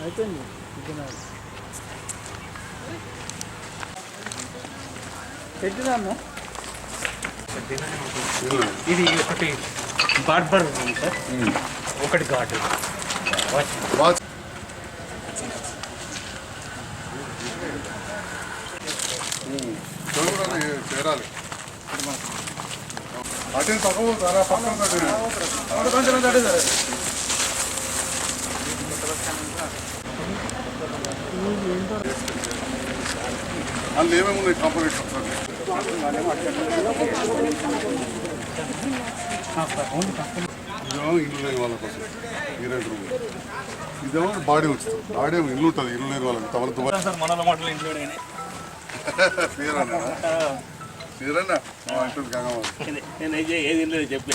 అయిపోయింది ఇద్దరు పెట్టినాము ఇది ఒకటి బార్బర్ ఉంది సార్ ఒకటి ఘాటు వాచ్ చేరాలి అటు తక్కువ ధర పక్కన అందులో ఏమేమి ఉన్నాయి కాంపోనెంట్స్ ఒకసారి? ఇదేమో ఇల్లు లేని వాళ్ళ కోసం. ఈ రెండు ఇదేమో బాడీ ఉంచుతాం బాడీ ఇల్లు ఉంటుంది ఇల్లు లేని వాళ్ళకి. తమల దుబాయ్. సార్ మనలో మాటలు ఇంట్లో తీరన్నా తీరన్నా మా ఇంట్లో గంగమ్మ నేను ఏది లేదు చెప్పి.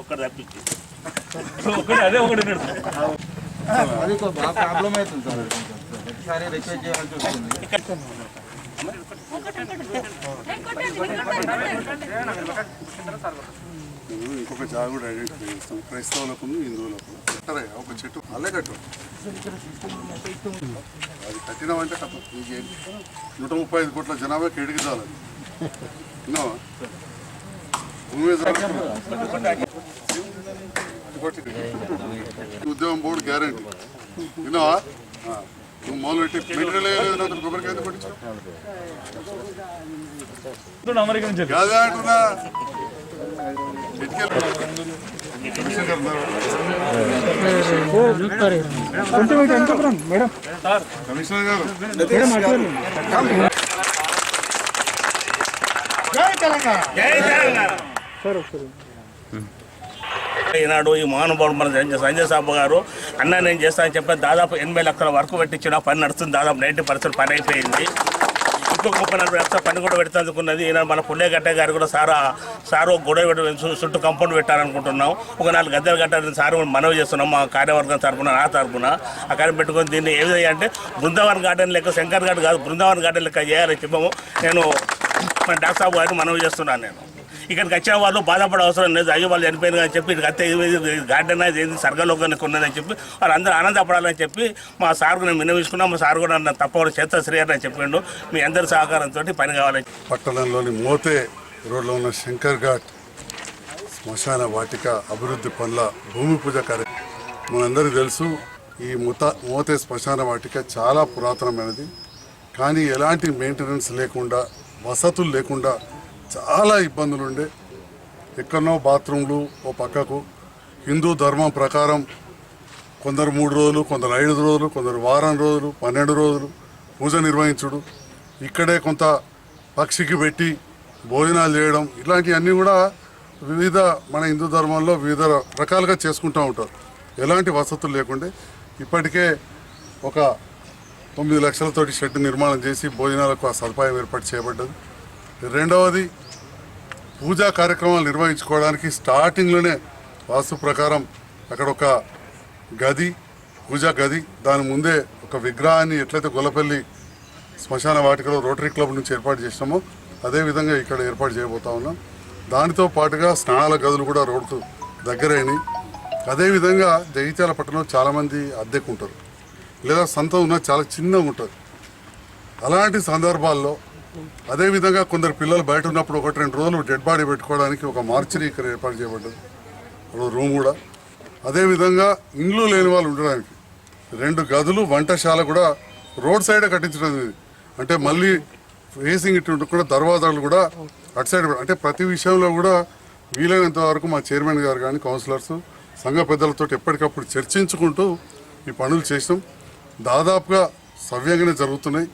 ఒక్కటి తప్పించి. ఒకటి అదే ఒకటి. అది బాగా ప్రాబ్లం అవుతుంది సార్. ఒకసారి రిక్వెస్ట్ చేయాల్సి వస్తుంది నేను ఇంకొక జాగా కూడా ఐడెంటిఫై చేస్తాం. క్రైస్తవులకు హిందువులకు కట్టరే ఒక చెట్టు అల్లే కట్టు. అది కట్టినామంటే కథ నీకేం. నూట ముప్పై ఐదు కోట్ల జనాభా కేడికి చాలని భూమి. ఉద్యోగం బోర్డు గ్యారంటీ. విన్నావా. నువ్వు మొదలు పెట్టి మెటీరియల్ కొబ్బరికాయ వచ్చాడు. కాదా అంటున్నా. కమిషనర్ గారు. వెనకకు ఈనాడు ఈ మహానుభావుడు మన సంజయ్ సాబు గారు అన్న నేను చేస్తానని చెప్పి దాదాపు ఎనభై లక్షల వరకు పెట్టించిన పని నడుస్తుంది. దాదాపు నైంటీ పర్సెంట్ పని అయిపోయింది. ఇంకొక ముప్పై నలభై లక్షల పని కూడా పెడుతుందుకున్నది ఈయన మన పుల్లేగట్ట గారు కూడా సారా సారు గొడవ చుట్టూ కంపౌండ్ పెట్టాలనుకుంటున్నాం. ఒక నాలుగు గద్దెలు కట్టాలని సార్ మనవి చేస్తున్నాం మా కార్యవర్గం తరపున నా తరపున. ఆ కార్యం పెట్టుకొని దీన్ని ఏ విధంగా అంటే బృందావన్ గార్డెన్ లెక్క శంకర్ గార్డెన్ కాదు బృందావన్ గార్డెన్ లెక్క చేయాలని చెప్పాము. నేను మన డాక్టర్ సాబు గారిని మనవి చేస్తున్నాను నేను. ఇక్కడికి వచ్చిన వాళ్ళు బాధపడే అవసరం లేదు. అయ్యో వాళ్ళు చనిపోయింది అని చెప్పి ఇక్కడికి అత్తే గార్డెన్ ఏది? ఏంది సర్గలోకానికి ఉన్నదని చెప్పి వాళ్ళందరూ ఆనందపడాలని చెప్పి మా సార్కు నేను విన్నవించుకున్నా. మా సార్ కూడా నన్ను తప్పకుండా చేత శ్రీ అని చెప్పిండు. మీ అందరి సహకారంతో పని కావాలని పట్టణంలోని మోతే రోడ్లో ఉన్న శంకర్ ఘాట్ శ్మశాన వాటిక అభివృద్ధి పనుల భూమి పూజ కార్యక్రమం మనందరికీ తెలుసు ఈ ముత మోతే శ్మశాన వాటిక చాలా పురాతనమైనది. కానీ ఎలాంటి మెయింటెనెన్స్ లేకుండా వసతులు లేకుండా చాలా ఇబ్బందులు ఉండే. ఎక్కడనో బాత్రూమ్లు ఓ పక్కకు. హిందూ ధర్మం ప్రకారం కొందరు మూడు రోజులు కొందరు ఐదు రోజులు కొందరు వారం రోజులు పన్నెండు రోజులు పూజ నిర్వహించుడు. ఇక్కడే కొంత పక్షికి పెట్టి భోజనాలు చేయడం ఇలాంటివన్నీ కూడా వివిధ మన హిందూ ధర్మంలో వివిధ రకాలుగా చేసుకుంటూ ఉంటారు. ఎలాంటి వసతులు లేకుండా. ఇప్పటికే ఒక తొమ్మిది లక్షలతోటి షెడ్ నిర్మాణం చేసి భోజనాలకు ఆ సదుపాయం ఏర్పాటు చేయబడ్డది. రెండవది పూజా కార్యక్రమాలు నిర్వహించుకోవడానికి స్టార్టింగ్లోనే వాస్తు ప్రకారం అక్కడ ఒక గది పూజా గది దాని ముందే ఒక విగ్రహాన్ని ఎట్లయితే గొల్లపల్లి శ్మశాన వాటికలో రోటరీ క్లబ్ నుంచి ఏర్పాటు చేసినామో అదే విధంగా ఇక్కడ ఏర్పాటు చేయబోతా ఉన్నాం. దానితో పాటుగా స్నానాల గదులు కూడా రోడ్డు దగ్గరైనాయి. అదేవిధంగా జగిత్యాల పట్టణంలో చాలామంది అద్దెకుంటారు లేదా సంతం ఉన్న చాలా చిన్నగా ఉంటుంది అలాంటి సందర్భాల్లో అదేవిధంగా కొందరు పిల్లలు బయట ఉన్నప్పుడు ఒకటి రెండు రోజులు డెడ్ బాడీ పెట్టుకోవడానికి ఒక మార్చరీ ఇక్కడ ఏర్పాటు చేయబడ్డది. రూమ్ కూడా. అదేవిధంగా ఇండ్లు లేని వాళ్ళు ఉండడానికి రెండు గదులు వంటశాల కూడా రోడ్ సైడ్ కట్టించడం అంటే మళ్ళీ ఫేసింగ్ ఇటు కూడా దర్వాజాలు కూడా అటు సైడ్ అంటే ప్రతి విషయంలో కూడా వీలైనంత వరకు మా చైర్మన్ గారు కానీ కౌన్సిలర్స్ సంఘ పెద్దలతో ఎప్పటికప్పుడు చర్చించుకుంటూ ఈ పనులు చేసినాం. దాదాపుగా సవ్యంగానే జరుగుతున్నాయి.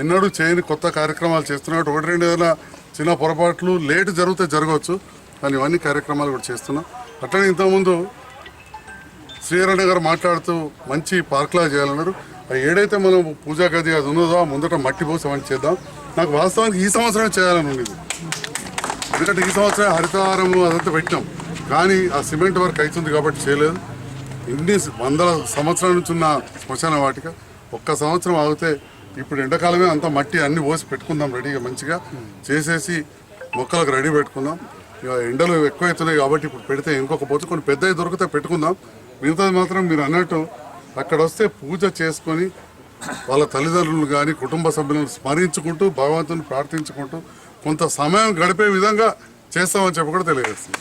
ఎన్నడూ చేయని కొత్త కార్యక్రమాలు చేస్తున్నాడు ఒకటి రెండు ఏదైనా చిన్న పొరపాట్లు లేట్ జరిగితే జరగవచ్చు. కానీ ఇవన్నీ కార్యక్రమాలు కూడా చేస్తున్నాం. అట్లనే ఇంతకుముందు శ్రీరణ్ గారు మాట్లాడుతూ మంచి పార్క్లా చేయాలన్నారు. ఏడైతే మనం పూజా గది అది ఉన్నదో ముందట మట్టి పోసి అవన్నీ చేద్దాం. నాకు వాస్తవానికి ఈ సంవత్సరం చేయాలని ఉండేది ఎందుకంటే ఈ సంవత్సరం హరితహారం అదంతా పెట్టినాం. కానీ ఆ సిమెంట్ వర్క్ అవుతుంది కాబట్టి చేయలేదు. ఇన్ని వందల సంవత్సరాల నుంచి ఉన్న శ్మశాన వాటిక ఒక్క సంవత్సరం ఆగితే ఇప్పుడు ఎండాకాలమే అంతా మట్టి అన్ని పోసి పెట్టుకుందాం రెడీగా మంచిగా. చేసేసి మొక్కలకు రెడీ పెట్టుకుందాం. ఇక ఎండలు ఎక్కువవుతున్నాయి కాబట్టి ఇప్పుడు పెడితే ఇంకొక కొన్ని పెద్దవి దొరికితే పెట్టుకుందాం. మిగతాది మాత్రం మీరు అన్నట్టు అక్కడ వస్తే పూజ చేసుకొని వాళ్ళ తల్లిదండ్రులు కానీ కుటుంబ సభ్యులను స్మరించుకుంటూ భగవంతుని ప్రార్థించుకుంటూ కొంత సమయం గడిపే విధంగా చేస్తామని చెప్పి కూడా తెలియజేస్తుంది